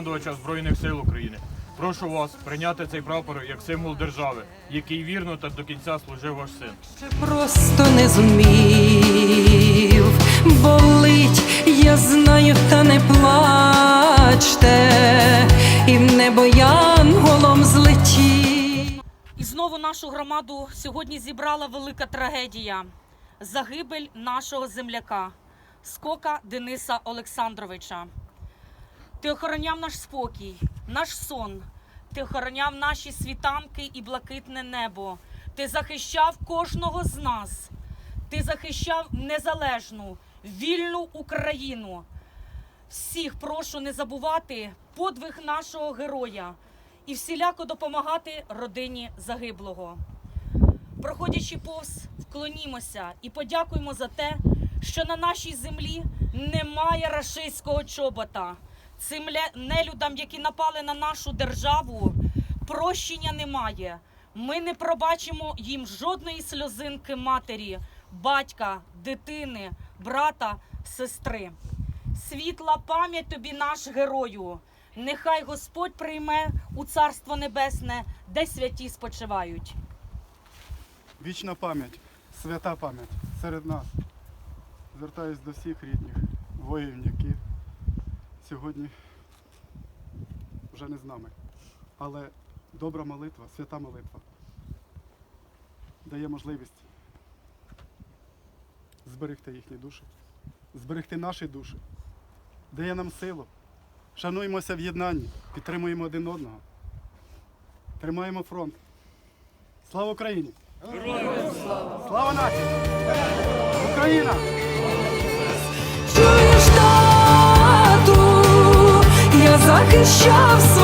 Головнокомандувача Збройних сил України. Прошу вас прийняти цей прапор як символ держави, який вірно та до кінця служив ваш син. Ще просто не зумів, болить, я знаю, та не плачте, і в небо янголом злетів. І знову нашу громаду сьогодні зібрала велика трагедія загибель нашого земляка, скока Дениса Олександровича. Ти охороняв наш спокій, наш сон, ти охороняв наші світанки і блакитне небо. Ти захищав кожного з нас. Ти захищав незалежну, вільну Україну. Всіх прошу не забувати подвиг нашого героя і всіляко допомагати родині загиблого. Проходячи повз, вклонімося і подякуємо за те, що на нашій землі немає рашистського чобота. Цим нелюдам, які напали на нашу державу, прощення немає. Ми не пробачимо їм жодної сльозинки матері, батька, дитини, брата, сестри. Світла пам'ять тобі, наш герою. Нехай Господь прийме у Царство Небесне, де святі спочивають. Вічна пам'ять, свята пам'ять серед нас. Звертаюсь до всіх рідних воїнів, які сьогодні вже не з нами. Але добра молитва, свята молитва дає можливість зберегти їхні душі, зберегти наші душі, дає нам силу. Шануємося в єднанні, підтримуємо один одного, тримаємо фронт. Слава Україні! Слава нації! Україна! shove some